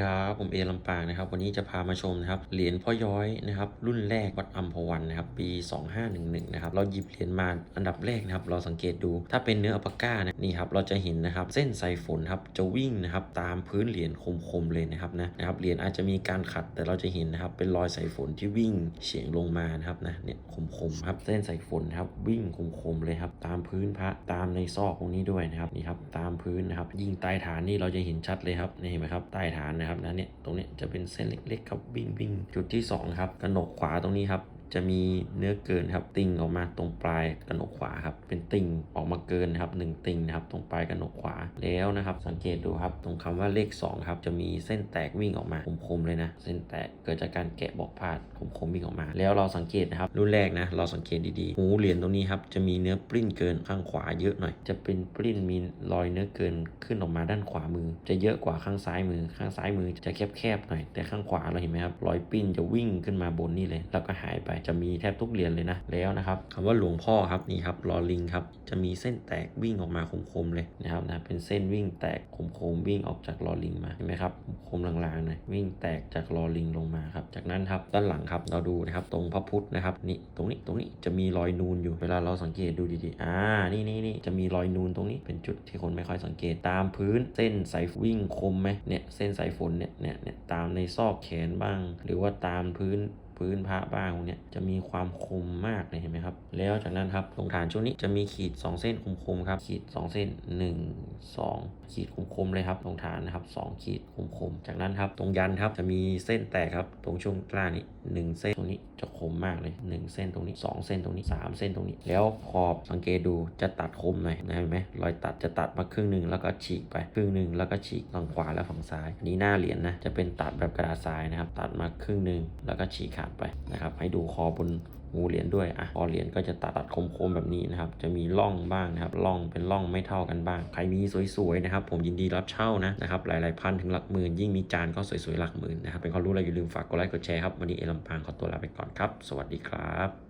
ครับผมเอลำปางนะครับ วันนี้จะพามาชมนะครับเหรียญพ่อย้อยนะครับ รุ่นแรกวัดอัมพวันนะครับ ปี 2511 นะครับ เราหยิบเหรียญมาอันดับแรกนะครับ เราสังเกตดูถ้าเป็นเนื้ออัปปาก้านะนี่ครับเราจะเห็นนะครับ เส้นสายฝนครับจะวิ่งนะครับตามพื้นเหรียญคมๆเลยนะครับนะนะครับเหรียญอาจจะมีการขัดแต่เราจะเห็นนะครับเป็นรอยสายฝนที่วิ่งเฉียงลงมานะครับนะเนี่ยคมๆครับเส้นสายฝนครับวิ่งคมๆเลยครับตามพื้นพระตามในซอกตรงนี้ด้วยนะครับนี่ครับตามพื้นนะครับ ยิ่งใต้ฐานนี่เราจะเห็นชัดเลยครับนี่เห็นไหมครับใต้ฐานนะครับนะเนี่ยตรงเนี้ยจะเป็นเส้นเล็กๆครับวิ่งวิ่งจุดที่สองครับกระหนกขวาตรงนี้ครับ จะมีเนื้อเกินครับติ่งออกมาตรงปลายกระหนกขวาครับเป็นติ่งออกมาเกินครับหนึ่งติ่งนะครับตรงปลายกระหนกขวาแล้วนะครับ สังเกตดูครับตรงคำว่าเลข2ครับจะมีเส้นแตกวิ่งออกมาคมๆเลยนะ เส้นแตกเกิดจากการแกะบอกพาดคมๆวิ่งออกมา แล้วเราสังเกตนะครับรุ่นแรกนะเราสังเกตดีๆหูเหรียญตรงนี้ครับจะมีเนื้อปริ้นเกินข้างขวาเยอะหน่อย จะเป็นปริ้นมีรอยเนื้อเกินขึ้นออกมาด้านขวามือ จะเยอะกว่าข้างซ้ายมือ ข้างซ้ายมือจะแคบๆหน่อยแต่ข้างขวาเราเห็นไหมครับรอยปิ้นจะวิ่งขึ้นมาบนนี่เลยแล้วก็หายไปจะมีแทบทุกเหรียญเลยนะแล้วนะครับคำว่าหลวงพ่อครับนี่ครับลอลิงครับจะมีเส้นแตกวิ่งออกมาคมๆเลยนะครับนะเป็นเส้นวิ่งแตกคมๆวิ่งออกจากลอลิงมาเห็นไหมครับคมลางๆหน่อยวิ่งแตกจากลอลิงลงมาครับจากนั้นครับด้านหลังครับเราดูนะครับตรงพระพุทธนะครับนี่ตรงนี้ตรงนี้จะมีรอยนูนอยู่เวลาเราสังเกตดูดีๆอ่านี่นี่นี่จะมีรอยนูนตรงนี้เป็นจุดที่คนไม่ค่อยสังเกตตามพื้นเส้นสายวิ่งคมไหมเนี่ยเส้นสายฝนเนี่ยเนี่ยเนี่ยตามในซอกแขนบ้าง หรือว่าตามพื้น พื้นพระบ้างเนี้ยจะมีความคมมากเลยเห็นไหมครับ แล้วจากนั้นครับตรงฐานช่วงนี้จะมีขีด 2 เส้นคมๆครับขีด 2 เส้น 1 2 ขีดคมๆเลยครับตรงฐานนะครับ 2 ขีดคมๆจากนั้นครับตรงยันครับจะมีเส้นแตกครับตรงช่วงกล้างนี้ 1 เส้นตรงนี้จะคมมากเลย 1 เส้นตรงนี้ 2 เส้นตรงนี้ 3 เส้นตรงนี้ แล้วขอบสังเกตดูจะตัดคมหน่อยนะเห็นไหมรอยตัดจะตัดมาครึ่งหนึ่งแล้วก็ฉีกไปครึ่งหนึ่งแล้วก็ฉีกฝั่งขวาและฝั่งซ้ายนนี้หน้าเหรียญนะจะเป็นตัดแบบกระดาษทรายนะครับตัดมาครึ่งหนึ่งแล้วก็ฉีกขาดไปนะครับให้ดูคอบนหูเหรียญด้วยอะคอเหรียญก็จะตัดตัดคมๆแบบนี้นะครับ จะมีร่องบ้างนะครับร่องเป็นร่องไม่เท่ากันบ้าง ใครมีสวยๆนะครับ ผมยินดีรับเช่านะนะครับ หลายๆพันถึงหลักหมื่น ยิ่งมีจานก็สวยๆหลักหมื่นนะครับ เป็นความรู้อะไรอย่าลืมฝากกดไลค์กดแชร์ครับ วันนี้เอลัมพางขอตัวลาไปก่อนครับ สวัสดีครับ